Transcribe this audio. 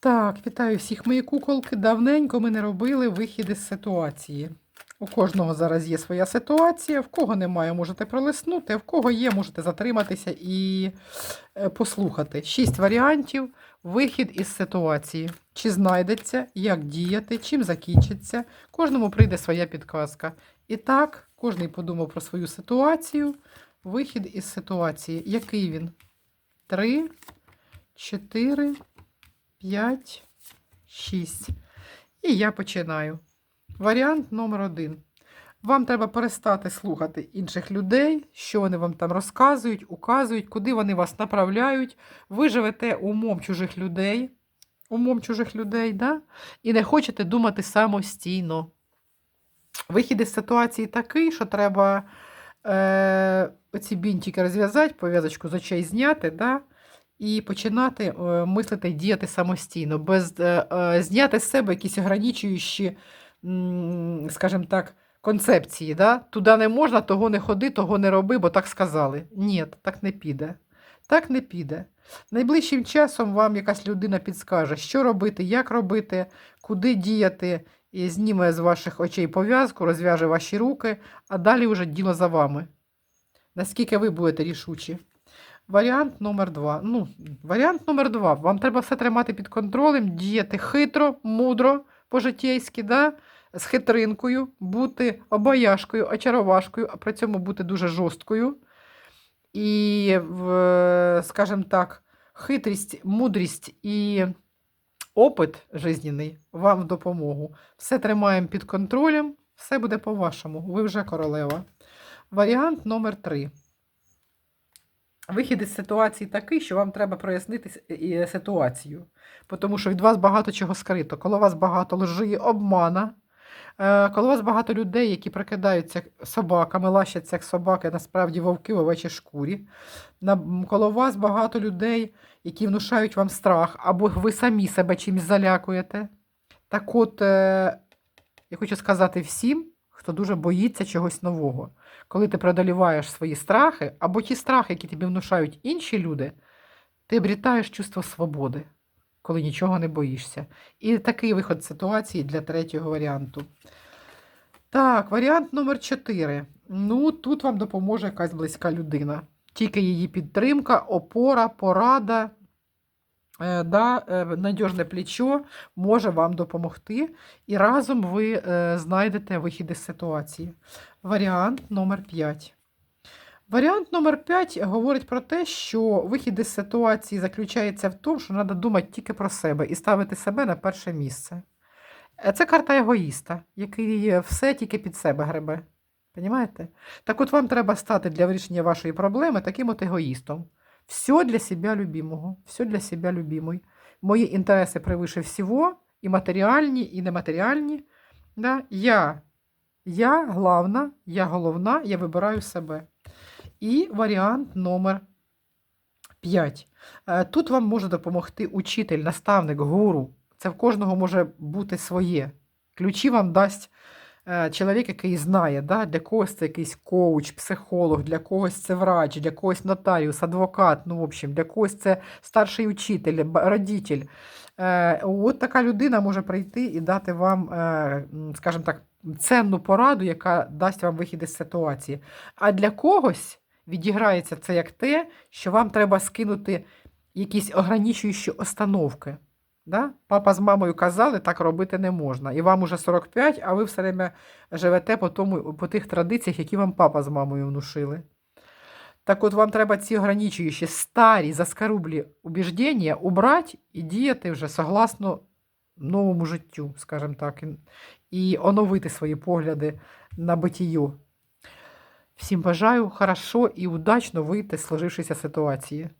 Так, вітаю всіх мої куколки. Давненько ми не робили вихід із ситуації. У кожного зараз є своя ситуація, в кого немає, можете пролиснути, в кого є, можете затриматися і е, послухати. Шість варіантів вихід із ситуації. Чи знайдеться, як діяти, чим закінчиться. Кожному прийде своя підказка. І так, кожен подумав про свою ситуацію. Вихід із ситуації. Який він? Три, чотири. 5, 6. І я починаю. Варіант номер один. Вам треба перестати слухати інших людей, що вони вам там розказують, указують, куди вони вас направляють. Ви живете умом чужих людей, умом чужих людей, да? і не хочете думати самостійно. Вихід із ситуації такий, що треба е, оці бінтики розв'язати, пов'язочку з очей зняти, да? І починати е, мислити діяти самостійно, без е, е, зняти з себе якісь ограничуючі, скажімо так, концепції. Да? Туди не можна, того не ходи, того не роби, бо так сказали. Ні, так не піде. Так не піде. Найближчим часом вам якась людина підскаже, що робити, як робити, куди діяти, і зніме з ваших очей пов'язку, розв'яже ваші руки, а далі вже діло за вами. Наскільки ви будете рішучі? Варіант номер два. Ну, варіант номер два. Вам треба все тримати під контролем, діяти хитро, мудро, по-житейськи, да? з хитринкою, бути обаяшкою, очаровашкою, а при цьому бути дуже жорсткою. І, скажімо так, хитрість, мудрість і опит жизненний вам в допомогу. Все тримаємо під контролем, все буде по-вашому. Ви вже королева. Варіант номер три. Вихід із ситуації такий, що вам треба прояснити с- ситуацію, тому що від вас багато чого скрито. Коли у вас багато лжи, обмана, е, коли у вас багато людей, які прикидаються собаками, лащаться як собаки, насправді вовки в овечій шкурі. У вас багато людей, які внушають вам страх, або ви самі себе чимось залякуєте. Так от, е, я хочу сказати всім, хто дуже боїться чогось нового коли ти преодоліваєш свої страхи, або ті страхи, які тобі внушають інші люди, ти обрітаєш чувство свободи, коли нічого не боїшся. І такий виход ситуації для третього варіанту. Так, варіант номер 4. Ну, тут вам допоможе якась близька людина. Тільки її підтримка, опора, порада, да, е, надіжне плечо може вам допомогти, і разом ви е, знайдете вихід із ситуації. Варіант номер 5. Варіант номер 5 говорить про те, що вихід із ситуації заключається в тому, що треба думати тільки про себе і ставити себе на перше місце. Е, Це карта егоїста, який все тільки під себе гребе. Понімаєте? Так от вам треба стати для вирішення вашої проблеми таким от егоїстом. Все для себя любимого, все для себя любимой. Мої інтереси превише всього, і матеріальні, і нематеріальні. Да? Я я главна, я головна, я вибираю себе. І варіант номер 5. Тут вам може допомогти учитель, наставник, гуру. Це в кожного може бути своє. Ключі вам дасть чоловік, який знає, да? для когось це якийсь коуч, психолог, для когось це врач, для когось нотаріус, адвокат, ну, в общем, для когось це старший учитель, родитель. Е, От така людина може прийти і дати вам, е, скажімо так, ценну пораду, яка дасть вам вихід із ситуації. А для когось відіграється це як те, що вам треба скинути якісь ограничуючі остановки. Да? Папа з мамою казали, так робити не можна. І вам уже 45, а ви все время живете по, тому, по тих традиціях, які вам папа з мамою внушили. Так от вам треба ці ограничуючі старі заскорублі убіждення убрати і діяти вже согласно новому життю, скажімо так, і оновити свої погляди на битію. Всім бажаю хорошо і удачно вийти з сложившейся ситуації.